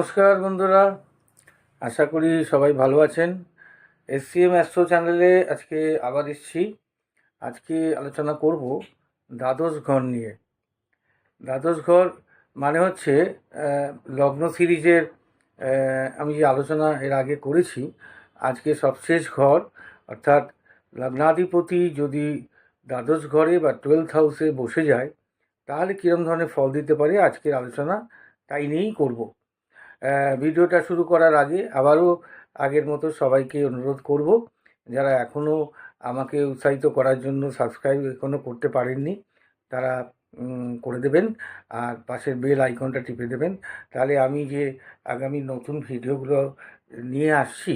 নমস্কার বন্ধুরা, আশা করি সবাই ভালো আছেন। এসসিএম অ্যাস্ট্রো চ্যানেলে আজকে আবার এসছি। আজকে আলোচনা করব দ্বাদশ ঘর নিয়ে। দ্বাদশ ঘর মানে হচ্ছে লগ্ন সিরিজের আমি যে আলোচনা এর আগে করেছি, আজকে সবশেষ ঘর, অর্থাৎ লগ্নাধিপতি যদি দ্বাদশ ঘরে বা টুয়েলথ হাউসে বসে যায়, তাহলে কীরকম ধরনের ফল দিতে পারে আজকের আলোচনা, তাই নিয়েই করব। ভিডিওটা শুরু করার আগে আবারও আগের মতো সবাইকে অনুরোধ করব, যারা এখনও আমাকে উৎসাহিত করার জন্য সাবস্ক্রাইব এখনও করতে পারেননি, তারা করে দেবেন আর পাশের বেল আইকনটা টিপে দেবেন। তাহলে আমি যে আগামী নতুন ভিডিওগুলো নিয়ে আসছি,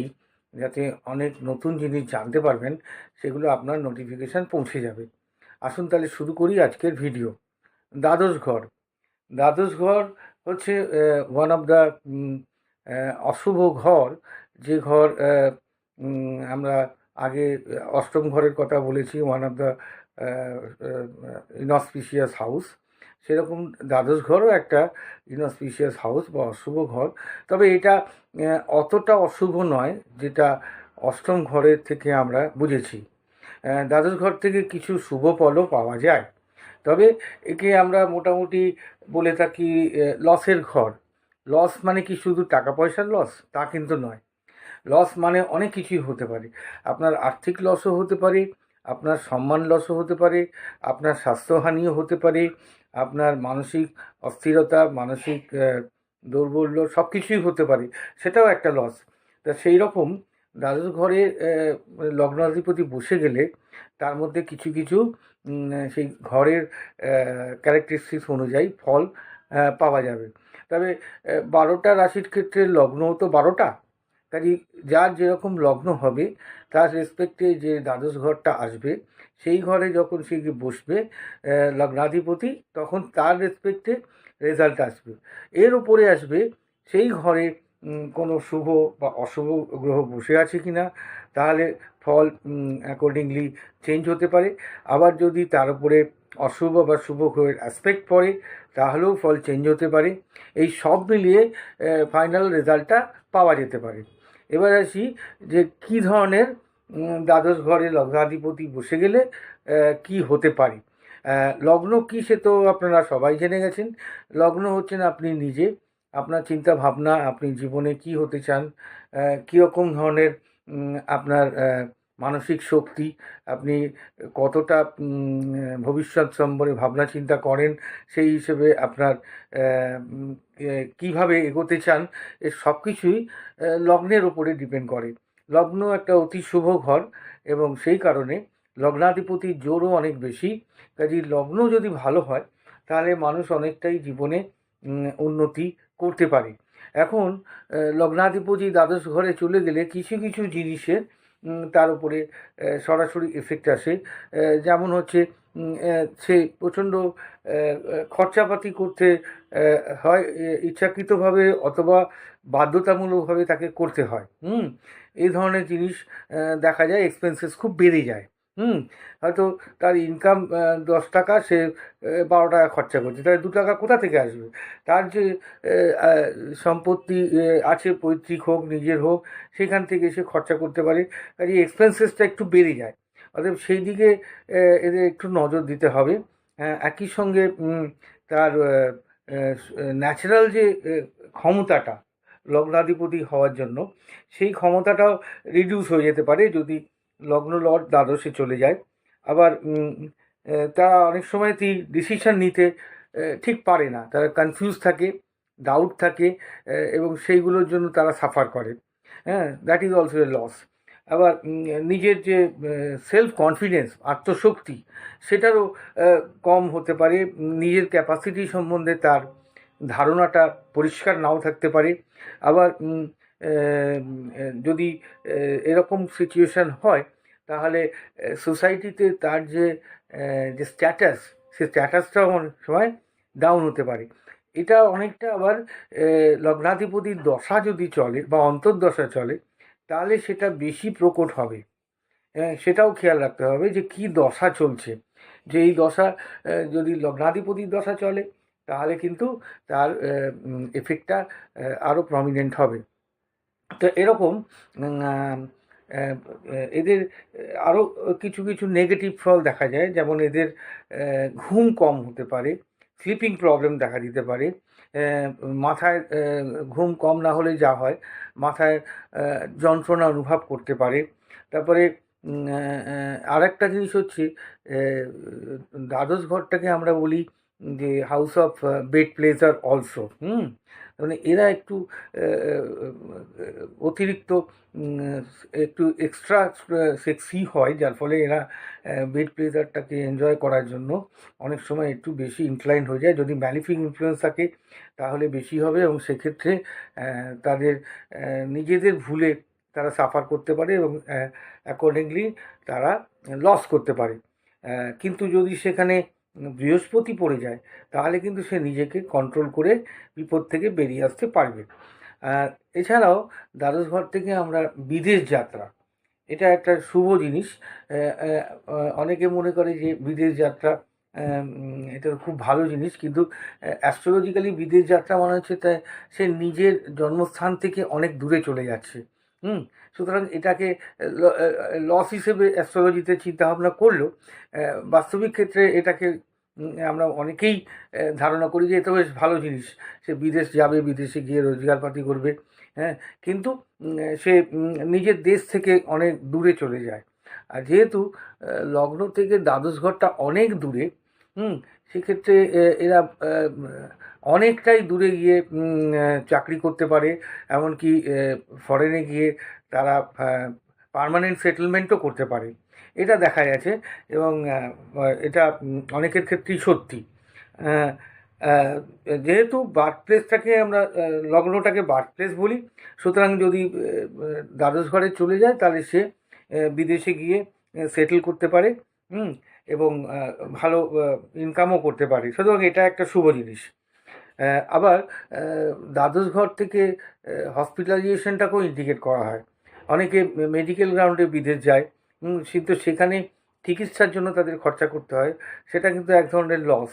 যাতে অনেক নতুন জিনিস জানতে পারবেন, সেগুলো আপনার নোটিফিকেশান পৌঁছে যাবে। আসুন তাহলে শুরু করি আজকের ভিডিও দ্বাদশ ঘর। দ্বাদশ ঘর হচ্ছে ওয়ান অফ দ্য অশুভ ঘর। যে ঘর আমরা আগে অষ্টম ঘরের কথা বলেছি one of the inauspicious house সেরকম দ্বাদশ ঘরও একটা ইনঅসপিশিয়াস হাউস বা অশুভ ঘর। তবে এটা অতটা অশুভ নয়, যেটা অষ্টম ঘরের থেকে আমরা বুঝেছি। দ্বাদশ ঘর থেকে কিছু শুভ ফলও পাওয়া যায়। তবে একে আমরা মোটামুটি বলে থাকি লসের ঘর। লস মানে কি শুধু টাকা পয়সার লস তা কিন্তু নয়। লস মানে অনেক কিছুই হতে পারে। আপনার আর্থিক লসও হতে পারে, আপনার সম্মান লসও হতে পারে, আপনার স্বাস্থ্যহানিও হতে পারে, আপনার মানসিক অস্থিরতা, মানসিক দৌর্বল্য সব কিছুই হতে পারে। সেটাও একটা লস তা সেই রকম দ্বাদশ ঘরে লগ্নাধিপতি বসে গেলে তার মধ্যে কিছু কিছু সেই ঘরের ক্যারেক্টারিস্টিক্স অনুযায়ী ফল পাওয়া যাবে। তবে বারোটা রাশির ক্ষেত্রে লগ্নও তো বারোটা। কাজে যার যেরকম লগ্ন হবে, তার রেসপেক্টে যে দ্বাদশ ঘরটা আসবে, সেই ঘরে যখন সে গিয়ে বসবে লগ্নাধিপতি, তখন তার রেসপেক্টে রেজাল্ট আসবে। এর উপরে আসবে, সেই ঘরে কোনো শুভ বা অশুভ গ্রহ বসে আছে কি না তাহলে ফল অ্যাকর্ডিংলি চেঞ্জ হতে পারে। আবার যদি তার উপরে অশুভ বা শুভ গ্রহের অ্যাসপেক্ট পড়ে, তাহলেও ফল চেঞ্জ হতে পারে। এই সব মিলিয়ে ফাইনাল রেজাল্টটা পাওয়া যেতে পারে। এবার আসি যে কী ধরনের দ্বাদশ ঘরে লগ্নাধিপতি বসে গেলে কি হতে পারে? লগ্ন কী সে তো আপনারা সবাই জেনে গেছেন। লগ্ন হচ্ছেন আপনি নিজে। আপনার চিন্তা ভাবনা আপনি জীবনে কি হতে চান কীরকম ধরনের আপনার মানসিক শক্তি, আপনি কতটা ভবিষ্যৎ সম্পর্কে ভাবনা চিন্তা করেন, সেই হিসেবে আপনার কীভাবে এগোতে চান, এ সব কিছুই লগ্নের ওপরে ডিপেন্ড করে। লগ্ন একটা অতি শুভ ঘর এবং সেই কারণে লগ্নাধিপতির জোরও অনেক বেশি। কাজে লগ্ন যদি ভালো হয়, তাহলে মানুষ অনেকটাই জীবনে উন্নতি করতে পারে। এখন লগ্নাধিপতি দ্বাদশ ঘরে চলে গেলে কিছু কিছু জিনিসের তার উপরে সরাসরি এফেক্ট আসে। যেমন হচ্ছে সে প্রচণ্ড খরচাপাতি করতে হয় ইচ্ছাকৃতভাবে অথবা বাধ্যতামূলকভাবে তাকে করতে হয়। হুম, এই ধরনের জিনিস দেখা যায় এক্সপেন্সেস খুব বেড়ে যায়। হুম, হয়তো তার ইনকাম দশ টাকা সে বারো টাকা খরচা করছে। তাহলে দু টাকা কোথা থেকে আসবে? তার যে সম্পত্তি আছে, পৈতৃক হোক, নিজের হোক, সেখান থেকে সে খরচা করতে পারে। কাজে এক্সপেন্সেসটা একটু বেড়ে যায়। অতএব সেই দিকে এদের একটু নজর দিতে হবে। একই সঙ্গে তার ন্যাচারাল যে ক্ষমতাটা, লগ্নাধিপতি হওয়ার জন্য, সেই ক্ষমতাটাও রিডিউস হয়ে যেতে পারে। যদি লগ্ন লর্ড দ্বাদশে চলে যায়। আবার তারা অনেক সময় ডিসিশন নিতে ঠিক পারে না। তারা কনফিউজ থাকে ডাউট থাকে এবং সেইগুলোর জন্য তারা সাফার করে। হ্যাঁ that is also a loss আবার নিজের যে সেলফ কনফিডেন্স আত্মশক্তি, সেটারও কম হতে পারে। নিজের ক্যাপাসিটি সম্বন্ধে তার ধারণাটা পরিষ্কার নাও থাকতে পারে। আবার যদি এরকম সিচুয়েশান হয় তাহলে সোসাইটিতে তার যে যে স্ট্যাটাস সে স্ট্যাটাসটাও অনেক সময় ডাউন হতে পারে। এটা অনেকটা আবার লগ্নাধিপতির দশা যদি চলে বা অন্তর্দশা চলে, তাহলে সেটা বেশি প্রকট হবে। সেটাও খেয়াল রাখতে হবে যে কি দশা চলছে। যে এই দশা যদি লগ্নাধিপতির দশা চলে, তাহলে কিন্তু তার এফেক্টটা আরও প্রমিনেন্ট হবে। তো এরকম এদের আরও কিছু কিছু নেগেটিভ ফল দেখা যায়, যেমন এদের ঘুম কম হতে পারে স্লিপিং প্রবলেম দেখা দিতে পারে মাথায় ঘুম কম না হলে যা হয়, মাথায় যন্ত্রণা অনুভব করতে পারে। তারপরে আরেকটা জিনিস হচ্ছে দ্বাদশ ঘরটাকে আমরা বলি যে house of bed pleasure also hmm? মানে এরা একটু অতিরিক্ত একটু এক্সট্রা সেক্সি হয়, যার ফলে এরা বেড প্লেজারটাকে এনজয় করার জন্য অনেক সময় একটু বেশি ইনক্লাইন হয়ে যায়। যদি ম্যালিফিক ইনফ্লুয়েন্স থাকে, তাহলে বেশি হবে এবং সেক্ষেত্রে তাদের নিজেদের ভুলে তারা সাফার করতে পারে এবং অ্যাকর্ডিংলি তারা লস করতে পারে। কিন্তু যদি সেখানে বৃহস্পতি পড়ে যায়, তাহলে কিন্তু সে নিজেকে কন্ট্রোল করে বিপদ থেকে বেরিয়ে আসতে পারবে। এছাড়াও দ্বাদশ ঘর থেকে আমরা বিদেশ যাত্রা, এটা একটা শুভ জিনিস। অনেকে মনে করে যে বিদেশ যাত্রা এটা খুব ভালো জিনিস, কিন্তু অ্যাস্ট্রোলজিক্যালি বিদেশ যাত্রা মনে হচ্ছে তাই, সে নিজের জন্মস্থান থেকে অনেক দূরে চলে যাচ্ছে। হুম? সুতরাং এটাকে লস হিসেবে অ্যাস্ট্রোলজিতে চিন্তাভাবনা করলেও বাস্তবিক ক্ষেত্রে এটাকে আমরা অনেকেই ধারণা করি যে এটা বেশ ভালো জিনিস। সে বিদেশ যাবে, বিদেশে গিয়ে রোজগারপাতি করবে হ্যাঁ? কিন্তু সে নিজের দেশ থেকে অনেক দূরে চলে যায়। আর যেহেতু লগ্ন থেকে দ্বাদশ ঘরটা অনেক দূরে হুম, সেক্ষেত্রে এরা অনেকটাই দূরে গিয়ে চাকরি করতে পারে। এমনকি ফরেনে গিয়ে তারা পার্মানেন্ট সেটেলমেন্টও করতে পারে। এটা দেখা গেছে এবং এটা অনেকের ক্ষেত্রেই সত্যি। যেহেতু বার্থ প্লেসটাকে আমরা লগ্নটাকে বার্থ প্লেস বলি, সুতরাং যদি দ্বাদশ ঘরে চলে যায়, তাহলে সে বিদেশে গিয়ে সেটেল করতে পারে। হুম এবং ভালো ইনকামও করতে পারে। সুতরাং এটা একটা শুভ জিনিস। আবার দ্বাদশ ঘর থেকে হসপিটালাইজেশনটাকেও ইন্ডিকেট করা হয়। অনেকে মেডিকেল গ্রাউন্ডে বিদেশ যায় কিন্তু সেখানে চিকিৎসার জন্য তাদের খরচা করতে হয়। সেটা কিন্তু এক ধরনের লস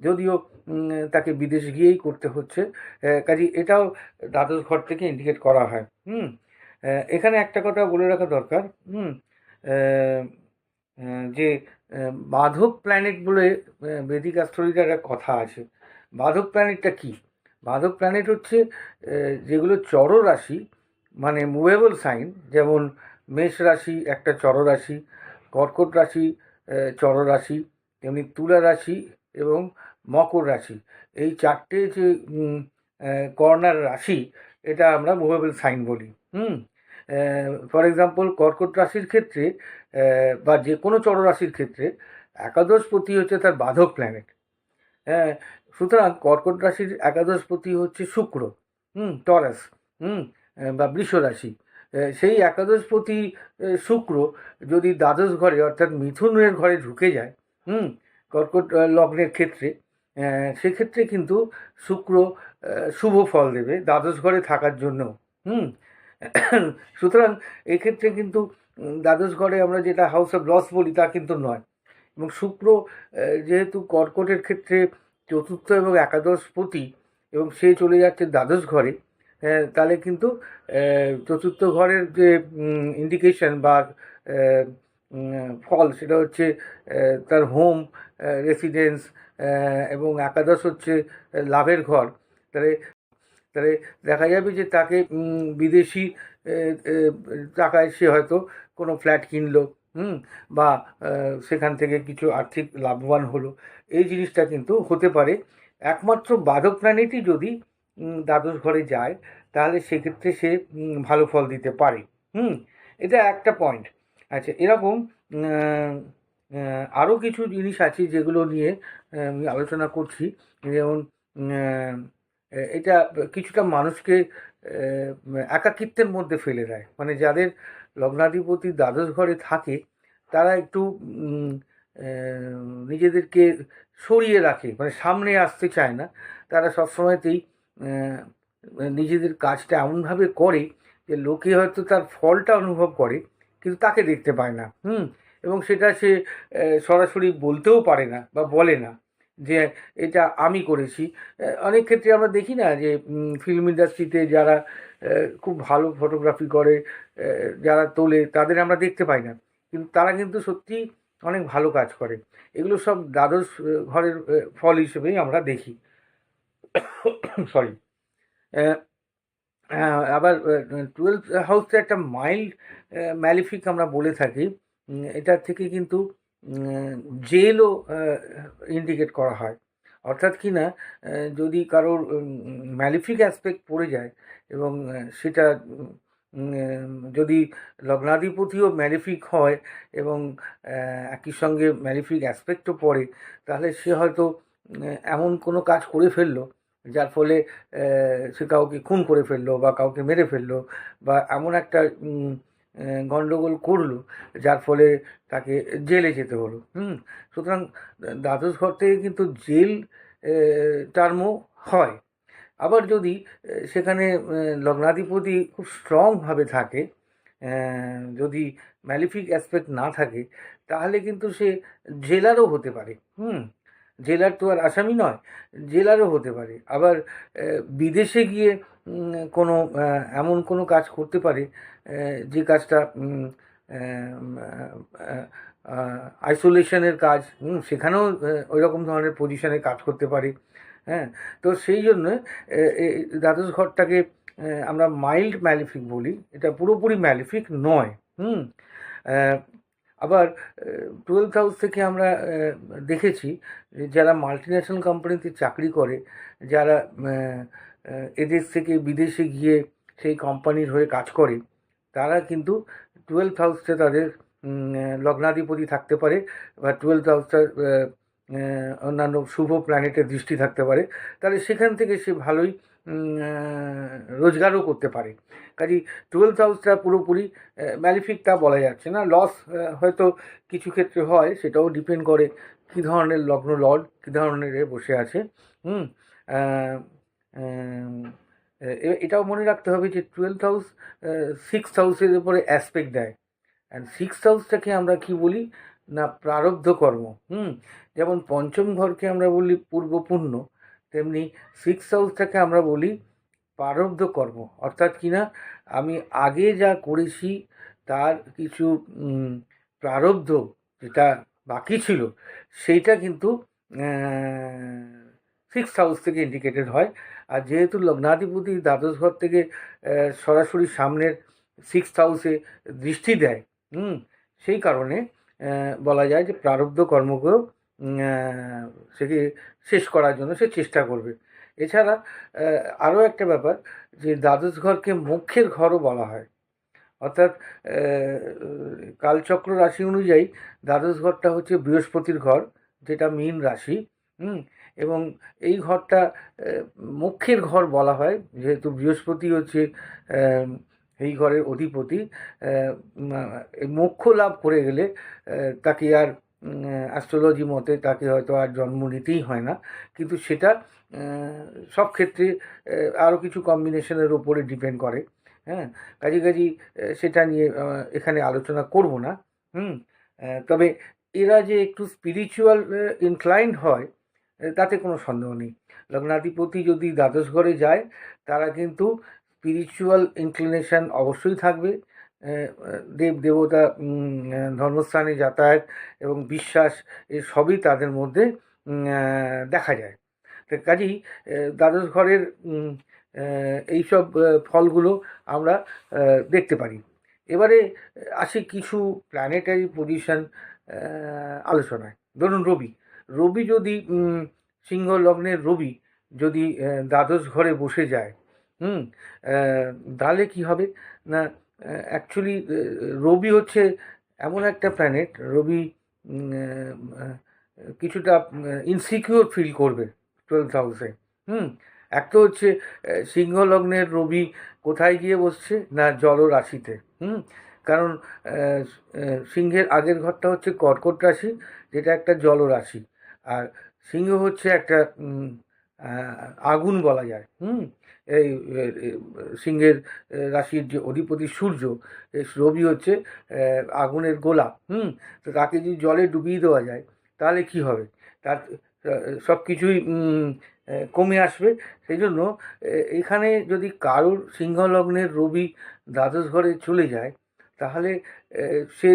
যদিও তাকে বিদেশ গিয়েই করতে হচ্ছে কাজে এটাও দ্বাদশ ঘর থেকে ইন্ডিকেট করা হয়। হুম এখানে একটা কথা বলে রাখা দরকার। হুম যে বাধক প্ল্যানেট বলে বেদিক অ্যাস্ট্রোলজির একটা কথা আছে। বাধক প্ল্যানেটটা কি? বাধক প্ল্যানেট হচ্ছে যেগুলো চর রাশি মানে মুভেবল সাইন যেমন মেষ রাশি একটা চর রাশি কর্কট রাশি আহ, চর রাশি তেমনি তুলা রাশি এবং মকর রাশি। এই চারটে যে কর্নার রাশি এটা আমরা মুভেবল সাইন বলি। হুম? ফর এক্সাম্পল কর্কট রাশির ক্ষেত্রে বা যে কোনো চর রাশির ক্ষেত্রে, একাদশপতি হচ্ছে তার বাধক প্ল্যানেট হ্যাঁ সুতরাং কর্কট রাশির একাদশপতি হচ্ছে শুক্র, হুম, টরাস, হুম বা বৃষ রাশি। সেই একাদশপতি শুক্র যদি দ্বাদশ ঘরে, অর্থাৎ মিথুনের ঘরে ঢুকে যায়, হুম, কর্কট লগ্নের ক্ষেত্রে সেক্ষেত্রে কিন্তু শুক্র শুভ ফল দেবে দ্বাদশ ঘরে থাকার জন্য, হুম সুতরাং এক্ষেত্রে কিন্তু দ্বাদশ ঘরে আমরা যেটা হাউস অফ লস বলি তা কিন্তু নয়। এবং শুক্র যেহেতু কর্কটের ক্ষেত্রে চতুর্থ এবং একাদশপতি এবং সে চলে যাচ্ছে দ্বাদশ ঘরে তাহলে কিন্তু চতুর্থ ঘরের যে ইন্ডিকেশন বা ফল সেটা হচ্ছে তার হোম রেসিডেন্স এবং একাদশ হচ্ছে লাভের ঘর। তাহলে তাহলে দেখা যাবে যে তাকে বিদেশি টাকায় সে হয়তো কোনো ফ্ল্যাট কিনলো, হুম, বা সেখান থেকে কিছু আর্থিক লাভবান হলো। এই জিনিসটা কিন্তু হতে পারে। একমাত্র বাধক প্রাণীটি যদি দ্বাদশ ঘরে যায়, তাহলে সেক্ষেত্রে সে ভালো ফল দিতে পারে, হুম। এটা একটা পয়েন্ট আচ্ছা এরকম আরও কিছু জিনিস আছে যেগুলো নিয়ে আমি আলোচনা করছি। যেমন এটা কিছুটা মানুষকে একাকিত্বের মধ্যে ফেলে দেয়। মানে যাদের লগ্নাধিপতি দ্বাদশ ঘরে থাকে, তারা একটু নিজেদেরকে সরিয়ে রাখে মানে সামনে আসতে চায় না। তারা সবসময়তেই নিজেদের কাজটা এমনভাবে করে যে লোকে হয়তো তার ফলটা অনুভব করে, কিন্তু তাকে দেখতে পায় না। হুম, এবং সেটা সে সরাসরি বলতেও পারে না বা বলে না। যে এটা আমি করেছি। অনেক ক্ষেত্রে আমরা দেখি না যে ফিল্ম ইন্ডাস্ট্রিতে যারা খুব ভালো ফটোগ্রাফি করে যারা তোলে, তাদের আমরা দেখতে পাই না। কিন্তু তারা কিন্তু সত্যি অনেক ভালো কাজ করে। এগুলো সব দ্বাদশ ঘরের ফল হিসেবেই আমরা দেখি। সরি আবার টুয়েলভ হাউসটা একটা মাইল্ড ম্যালিফিক আমরা বলে থাকি। এটার থেকে কিন্তু জেলও ইন্ডিকেট করা হয়। অর্থাৎ কি না যদি কারোর ম্যালিফিক অ্যাসপেক্ট পড়ে যায় এবং সেটা যদি লগ্নাধিপতিও ম্যালিফিক হয় এবং একই সঙ্গে ম্যালিফিক অ্যাসপেক্টও পড়ে, তাহলে সে হয়তো এমন কোনো কাজ করে ফেলল, যার ফলে সে কাউকে খুন করে ফেলল বা কাউকে মেরে ফেলল বা এমন একটা গণ্ডগোল করল, যার ফলে তাকে জেলে যেতে হলো, হুম? সুতরাং দ্বাদশ ঘর থেকে কিন্তু জেল টার্মও হয়। আবার যদি সেখানে লগ্নাধিপতি খুব স্ট্রংভাবে থাকে যদি ম্যালিফিক অ্যাসপেক্ট না থাকে, তাহলে কিন্তু সে জেলারও হতে পারে, হুম? জেলার তো আর আসামি নয়, জেলারও হতে পারে। আবার বিদেশে গিয়ে কোনো এমন কোনো কাজ করতে পারে যে কাজটা আইসোলেশনের কাজ সেখানেও ওই রকম ধরনের পজিশনে কাজ করতে পারে হ্যাঁ। তো সেই জন্য দ্বাদশ ঘরটাকে আমরা মাইল্ড ম্যালিফিক বলি, এটা পুরোপুরি ম্যালিফিক নয়, হুম। আবার টুয়েলভ হাউস থেকে আমরা দেখেছি যারা মাল্টি ন্যাশনাল কোম্পানিতে চাকরি করে, যারা এদেশ থেকে বিদেশে গিয়ে সেই কোম্পানির হয়ে কাজ করে, তারা কিন্তু টুয়েলভ হাউসটা তাদের লগ্নাধিপতি থাকতে পারে বা টুয়েলভ হাউসটা অন্যান্য শুভ প্ল্যানেটের দৃষ্টি থাকতে পারে। তাহলে সেখান থেকে সে ভালোই রোজগারও করতে পারে। কাজেই টুয়েলভ হাউসটা পুরোপুরি ম্যালিফিক তা বলা যাচ্ছে না। লস হয়তো কিছু ক্ষেত্রে হয়, সেটাও ডিপেন্ড করে কী ধরনের লগ্ন লর্ড, কী ধরনের বসে আছে। হুম এটাও মনে রাখতে হবে যে টুয়েলভ হাউস সিক্স হাউসের উপরে অ্যাসপেক্ট দেয়। অ্যান্ড সিক্স হাউসটাকে আমরা কি বলি? না প্রারব্ধ কর্ম হুম, যেমন পঞ্চম ঘরকে আমরা বলি পূর্ব পুণ্য তেমনি সিক্স হাউসটাকে আমরা বলি প্রারব্ধ কর্ম। অর্থাৎ কি না? আমি আগে যা করেছি তার কিছু প্রারব্ধ যেটা বাকি ছিল, সেইটা কিন্তু সিক্স হাউস থেকে ইন্ডিকেটেড হয়। আর যেহেতু লগ্নাধিপতি দ্বাদশ ঘর থেকে সরাসরি সামনের সিক্স হাউসে দৃষ্টি দেয়, হুম, সেই কারণে বলা যায় যে প্রারব্ধ কর্মকেও সেকে শেষ করার জন্য সে চেষ্টা করবে। এছাড়া আরও একটা ব্যাপার যে দ্বাদশ ঘরকে মোক্ষের ঘরও বলা হয়। অর্থাৎ কালচক্র রাশি অনুযায়ী দ্বাদশ ঘরটা হচ্ছে বৃহস্পতির ঘর, যেটা মীন রাশি, হুম? এবং এই ঘরটা মোক্ষের ঘর বলা হয়, যেহেতু বৃহস্পতি হচ্ছে এই ঘরের অধিপতি মোক্ষ লাভ করে গেলে তাকে আর অ্যাস্ট্রোলজি মতে তাকে হয়তো আর জন্ম নিতেই হয় না। কিন্তু সেটা সব ক্ষেত্রে আরও কিছু কম্বিনেশনের ওপরে ডিপেন্ড করে হ্যাঁ? কাজে কাজে সেটা নিয়ে এখানে আলোচনা করব না, হুম? তবে এরা যে একটু স্পিরিচুয়াল ইনক্লাইন্ড হয় তাতে কোনো সন্দেহ নেই। লগ্নাধিপতি যদি দ্বাদশ ঘরে যায়, তারা কিন্তু স্পিরিচুয়াল ইনক্লিনেশন অবশ্যই থাকবে। দেব, দেবতা ধর্মস্থানে যাতায়াত এবং বিশ্বাস, এ সবই তাদের মধ্যে দেখা যায়। তো কাজেই দ্বাদশ ঘরের এইসব ফলগুলো আমরা দেখতে পারি। এবারে, আসি কিছু প্ল্যানেটারি পজিশন আলোচনায়। ধরুন রবি। রবি যদি সিংহ লগ্নের রবি যদি দ্বাদশ ঘরে বসে যায়, হুম তাহলে কী হবে? না অ্যাকচুয়ালি রবি হচ্ছে এমন একটা প্ল্যানেট রবি কিছুটা ইনসিকিউর ফিল করবে টুয়েলথ হাউসে হুম এক তো হচ্ছে আহ, সিংহ লগ্নের রবি কোথায় গিয়ে বসছে? না জলরাশিতে। হুম কারণ সিংহের আগের ঘরটা হচ্ছে কর্কট রাশি যেটা একটা জলরাশি। আর সিংহ হচ্ছে একটা আগুন বলা যায়, হুম? এই সিংহের রাশির যে অধিপতি সূর্য এই রবি হচ্ছে আগুনের গোলা, হুম? তো তাকে যদি জলে ডুবিয়ে দেওয়া যায়, তাহলে কি হবে? তার সব কিছুই কমে আসবে। সেই জন্য এখানে যদি কারোর সিংহলগ্নের রবি দ্বাদশ ঘরে চলে যায়, তাহলে সে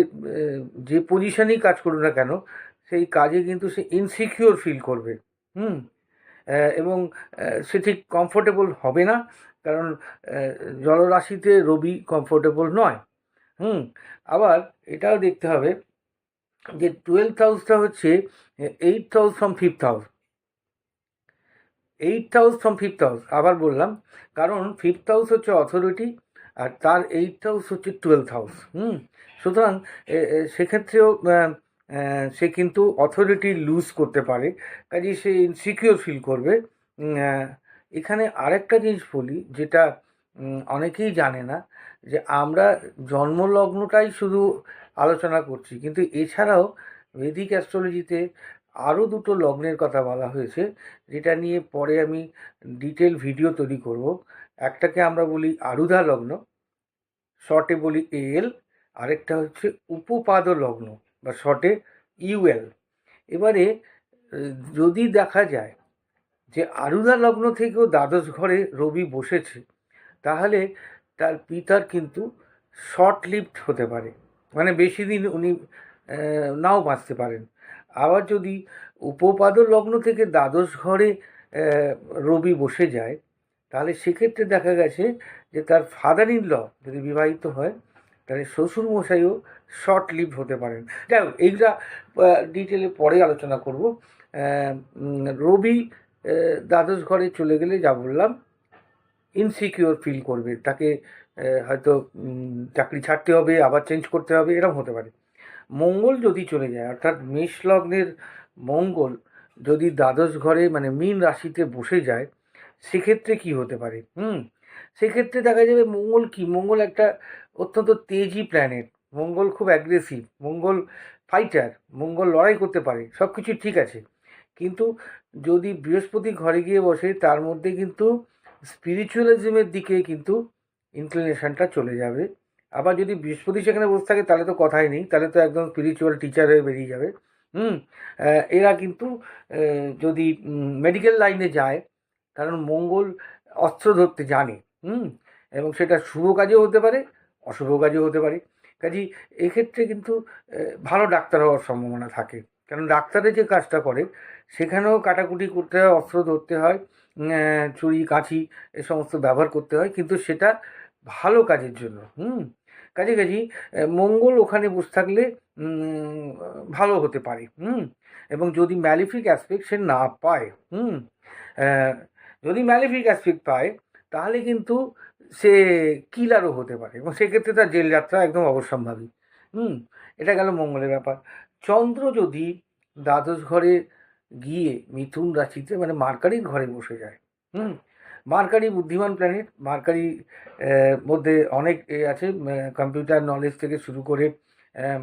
যে পজিশনেই কাজ করুক না কেন, সেই কাজে কিন্তু সে ইনসিকিওর ফিল করবে, হুম? এবং সে ঠিক কমফোর্টেবল হবে না, কারণ জলরাশিতে রবি কমফোর্টেবল নয়। হুম, আবার এটাও দেখতে হবে যে টুয়েলভ হাউসটা হচ্ছে eight house from fifth house eight house from fifth house আবার বললাম, কারণ ফিফথ হাউস হচ্ছে অথরিটি আর তার এইট হাউস হচ্ছে টুয়েলভ হাউস হুম, সুতরাং সেক্ষেত্রেও সে কিন্তু অথরিটি লুজ করতে পারে কাজে সে ইনসিকিওর ফিল করবে। এখানে আরেকটা জিনিস বলি, যেটা অনেকেই জানে না, যে আমরা জন্মলগ্নটাই শুধু আলোচনা করছি, কিন্তু এছাড়াও ভেদিক অ্যাস্ট্রোলজিতে আরও দুটো লগ্নের কথা বলা হয়েছে, যেটা নিয়ে পরে আমি ডিটেল ভিডিও তৈরি করব। একটাকে আমরা বলি আরুধা লগ্ন শর্টে বলি এল আরেকটা হচ্ছে উপপাদ লগ্ন বা শর্টে ইউএল এবারে যদি দেখা যায় যে আরুদা লগ্ন থেকেও দ্বাদশ ঘরে রবি বসেছে, তাহলে তার পিতার কিন্তু শর্ট লিভড হতে পারে। মানে বেশি দিন উনি নাও বাঁচতে পারেন। আবার যদি উপপাদ লগ্ন থেকে দ্বাদশ ঘরে রবি বসে যায়, তাহলে সেক্ষেত্রে দেখা গেছে যে তার ফাদার ইন ল যদি বিবাহিত হয়, তাহলে শ্বশুর মশাইও শর্ট লিভ হতে পারেন। যাই হোক, এইগুলা ডিটেলে পরে আলোচনা করব। রবি দ্বাদশ ঘরে চলে গেলে যা বললাম ইনসিকিওর ফিল করবে। তাকে হয়তো চাকরি ছাড়তে হবে, আবার চেঞ্জ করতে হবে, এরকম হতে পারে। মঙ্গল যদি চলে যায়, অর্থাৎ মেষ লগ্নের মঙ্গল যদি দ্বাদশ ঘরে মানে মীন রাশিতে বসে যায়, সেক্ষেত্রে কি হতে পারে? হুম, সেক্ষেত্রে দেখা যাবে মঙ্গল কি? মঙ্গল একটা অত্যন্ত তেজি প্ল্যানেট মঙ্গল খুব অ্যাগ্রেসিভ মঙ্গল ফাইটার মঙ্গল লড়াই করতে পারে সব কিছু ঠিক আছে। কিন্তু যদি বৃহস্পতি ঘরে গিয়ে বসে, তার মধ্যে কিন্তু স্পিরিচুয়ালিজমের দিকে কিন্তু ইনক্লিনেশনটা চলে যাবে। আবার যদি বৃহস্পতি সেখানে বসে থাকে, তাহলে তো কথাই নেই, তাহলে তো একদম স্পিরিচুয়াল টিচার হয়ে বেরিয়ে যাবে। হুম এরা কিন্তু যদি মেডিকেল লাইনে যায়, কারণ মঙ্গল অস্ত্র ধরতে জানে, হুম, এবং সেটা শুভ কাজেও হতে পারে, অশুভ কাজেও হতে পারে। কাজেই এক্ষেত্রে কিন্তু ভালো ডাক্তার হওয়ার সম্ভাবনা থাকে। কারণ ডাক্তারে যে কাজটা করে সেখানেও কাটাকুটি করতে হয় অস্ত্র ধরতে হয় ছুরি কাঁচি এ সমস্ত ব্যবহার করতে হয় কিন্তু সেটা ভালো কাজের জন্য হুম? কাজে আহ, মঙ্গল ওখানে বসে থাকলে ভালো হতে পারে হুম? এবং যদি ম্যালিফিক অ্যাসপেক্ট সে না পায় হুম? যদি ম্যালিফিক অ্যাসপেক্ট পায় তাহলে কিন্তু সে কিলারও হতে পারে এবং সেক্ষেত্রে তার জেল যাত্রা একদম অবশ্যম্ভাবী। হুম, এটা গেল মঙ্গলের ব্যাপার। চন্দ্র যদি দ্বাদশ ঘরে গিয়ে মিথুন রাশিতে মানে মার্কারির ঘরে বসে যায়, হুম, মার্কারি বুদ্ধিমান প্ল্যানেট মার্কারি মধ্যে অনেক এ আছে কম্পিউটার নলেজ থেকে শুরু করে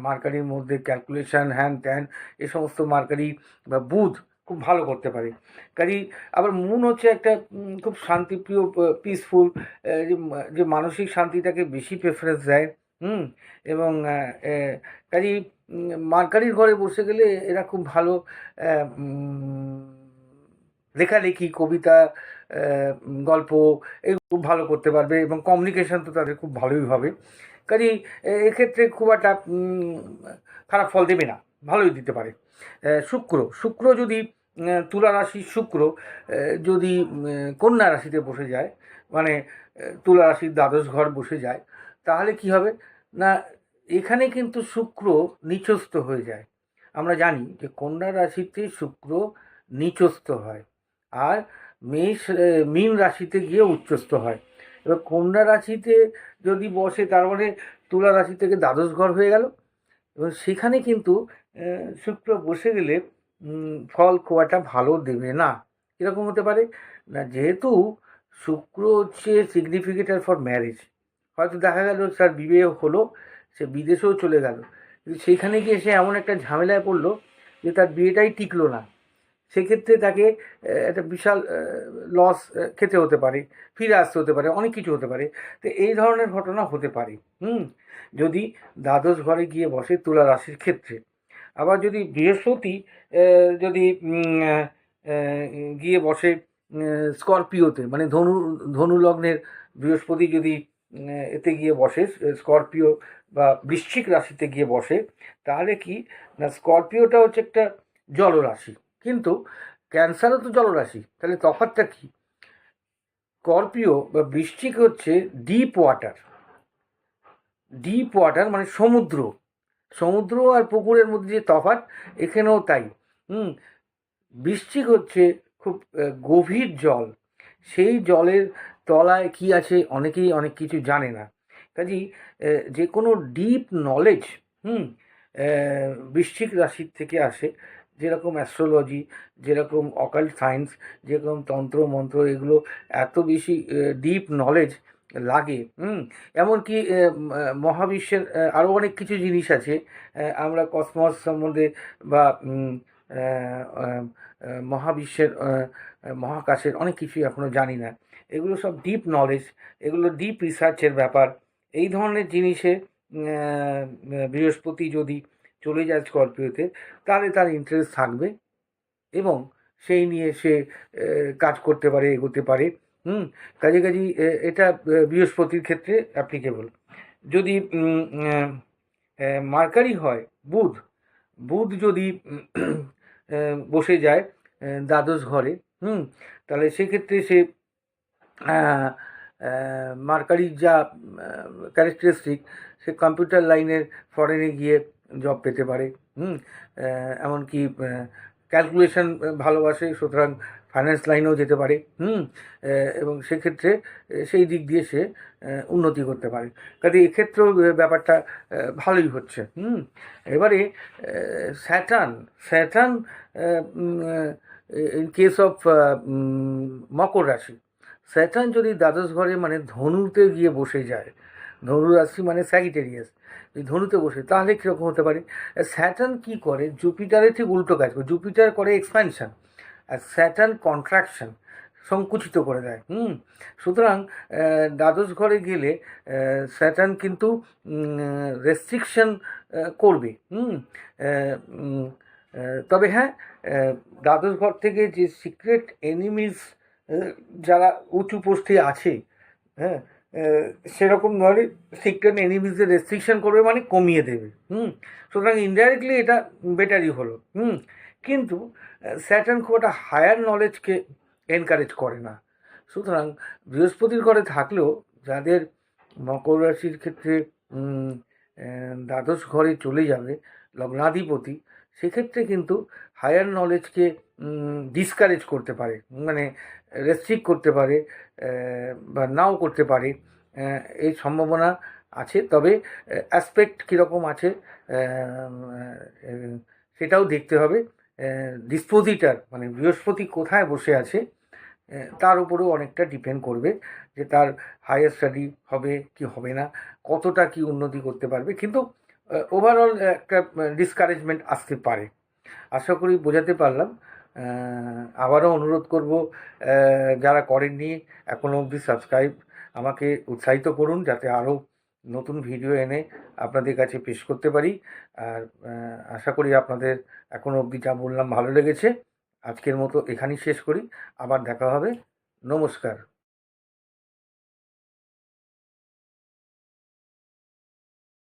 মার্কারির মধ্যে ক্যালকুলেশান হ্যান ত্যান এ সমস্ত মার্কারি বা বুধ খুব ভালো করতে পারে। কাজেই আবার মুন হচ্ছে একটা খুব শান্তিপ্রিয় পিসফুল যে মানসিক শান্তিটাকে বেশি প্রেফারেন্স দেয়, হুম? এবং কাজেই মার্কারির ঘরে বসে গেলে এরা খুব ভালো লেখালেখি, কবিতা গল্প এগুলো খুব ভালো করতে পারবে এবং কমিউনিকেশন তো তাদের খুব ভালোই হবে। কাজেই এক্ষেত্রে খুব একটা খারাপ ফল দেবে না, ভালোই দিতে পারে। শুক্র। শুক্র যদি তুলা রাশি শুক্র যদি কন্যা রাশিতে বসে যায় মানে তুলা রাশির দ্বাদশ ঘর বসে যায়, তাহলে কি হবে? না, এখানে কিন্তু শুক্র নিচস্থ হয়ে যায়। আমরা জানি যে কন্যা রাশিতে শুক্র নিচস্থ হয় আর মেষ মীন রাশিতে গিয়ে উচ্চস্থ হয়। এবার কন্যা রাশিতে যদি বসে, তার মানে তুলা রাশি থেকে দ্বাদশ ঘর হয়ে গেল। এবং সেখানে কিন্তু শুক্র বসে গেলে ফল খুব একটা ভালো দেবে না। কীরকম হতে পারে। না, যেহেতু শুক্র হচ্ছে সিগনিফিকেটার ফর ম্যারেজ হয়তো দেখা গেল স্যার বিবাহ হলো, সে বিদেশেও চলে গেল। কিন্তু সেইখানে গিয়ে সে এমন একটা ঝামেলায় পড়ল যে তার বিয়েটাই টিকলো না। সেক্ষেত্রে তাকে একটা বিশাল লস খেতে হতে পারে, ফিরে আসতে হতে পারে, অনেক কিছু হতে পারে। তো এই ধরনের ঘটনা হতে পারে, হুম? যদি দ্বাদশ ঘরে গিয়ে বসে তুলা রাশির ক্ষেত্রে। আবার যদি বৃহস্পতি যদি গিয়ে বসে স্করপিওতে মানে ধনু ধনু লগ্নের বৃহস্পতি যদি এতে গিয়ে বসে স্করপিও বা বৃশ্চিক রাশিতে গিয়ে বসে, তাহলে কি? না, স্করপিওটা হচ্ছে একটা জলরাশি। কিন্তু ক্যান্সারও তো জলরাশি। তাহলে তফাতটা কী? স্করপিও বা বৃশ্চিক হচ্ছে ডিপ ওয়াটার ডিপ ওয়াটার মানে সমুদ্র। সমুদ্র আর পুকুরের মধ্যে যে তফাত এখানেও তাই। হুম, বৃষ্টিক হচ্ছে খুব গভীর জল। সেই জলের তলায় কি আছে অনেকেই অনেক কিছু জানে না। কাজেই যে কোনো ডিপ নলেজ হুম বৃশ্চিক রাশির থেকে আসে যেরকম অ্যাস্ট্রোলজি যেরকম অকাল্ট সায়েন্স যেরকম তন্ত্র মন্ত্র, এগুলো এত বেশি ডিপ নলেজ লাগে, হুম? এমনকি মহাবিশ্বের আরও অনেক কিছু জিনিস আছে আমরা কসমস সম্বন্ধে বা মহাবিশ্বের মহাকাশের অনেক কিছুই এখনও জানি না। এগুলো সব ডিপ নলেজ এগুলো ডিপ রিসার্চের ব্যাপার। এই ধরনের জিনিসে বৃহস্পতি যদি চলে যায় স্করপিওতে, তাহলে তার ইন্টারেস্ট থাকবে এবং সেই নিয়ে সে কাজ করতে পারে, এগোতে পারে, হুম? কাজে কাজে এটা বৃহস্পতির ক্ষেত্রে অ্যাপ্লিকেবল যদি মার্কারি হয়, বুধ বুধ যদি বসে যায় দ্বাদশ ঘরে, হুম? তাহলে সেক্ষেত্রে সে মার্কারির যা ক্যারেক্টারিস্টিক সে কম্পিউটার লাইনের ফরেনে গিয়ে জব পেতে পারে, হুম? এমনকি ক্যালকুলেশন ভালোবাসে, সুতরাং ফাইন্যান্স লাইনেও যেতে পারে, হুম? এবং সেক্ষেত্রে সেই দিক দিয়ে সে উন্নতি করতে পারে। কাজে এক্ষেত্রেও ব্যাপারটা ভালোই হচ্ছে, হুম? এবারে Saturn Saturn in case of মকর রাশি। স্যাটার্ন যদি দ্বাদশ ঘরে মানে ধনুতে গিয়ে বসে যায় ধনু রাশি মানে স্যাগিটেরিয়াস এই ধনুতে বসে, তাহলে কীরকম হতে পারে? স্যাটার্ন কি করে? জুপিটারের ঠিক উল্টো কাজ করে। জুপিটার করে এক্সপ্যানশন আর স্যাটার্ন কন্ট্রাকশন সংকুচিত করে দেয়। হুম? সুতরাং দ্বাদশ ঘরে গেলে স্যাটার্ন কিন্তু রেস্ট্রিকশন করবে। হুম? তবে হ্যাঁ দ্বাদশ ঘর থেকে যে সিক্রেট এনিমিস যারা উঁচু পোস্টে আছে হ্যাঁ সেরকম ধরে সিক্রেট এনিমিজদের রেস্ট্রিকশন করবে মানে কমিয়ে দেবে। হুম? সুতরাং ইনডাইরেক্টলি এটা বেটারই হলো। হুম? কিন্তু স্যাটার্ন খুব একটা হায়ার নলেজকে এনকারেজ করে না। সুতরাং বৃহস্পতির ঘরে থাকলেও যাদের মকর রাশির ক্ষেত্রে দ্বাদশ ঘরে চলে যাবে, লগ্নাধিপতি সেক্ষেত্রে কিন্তু হায়ার নলেজকে ডিসকারেজ করতে পারে মানে রেস্ট্রিক্ট করতে পারে বা নাও করতে পারে এই সম্ভাবনা আছে। তবে অ্যাসপেক্ট কীরকম আছে সেটাও দেখতে হবে। ডিসপোজিটার মানে বৃহস্পতি কোথায় বসে আছে তার উপরেও অনেকটা ডিপেন্ড করবে যে তার হায়ার স্টাডি হবে কি হবে না, কতটা কি উন্নতি করতে পারবে। কিন্তু ওভারঅল একটা ডিসকারেজমেন্ট আসতে পারে। আশা করি বোঝাতে পারলাম। আবারও অনুরোধ করব যারা করেননি এখনও অবধি সাবস্ক্রাইব আমাকে উৎসাহিত করুন, যাতে আরও নতুন ভিডিও এনে আপনাদের কাছে পেশ করতে পারি। আর আশা করি আপনাদের এখনও অবধি যা বললাম ভালো লেগেছে। আজকের মতো এখানেই শেষ করি। আবার দেখা হবে। নমস্কার।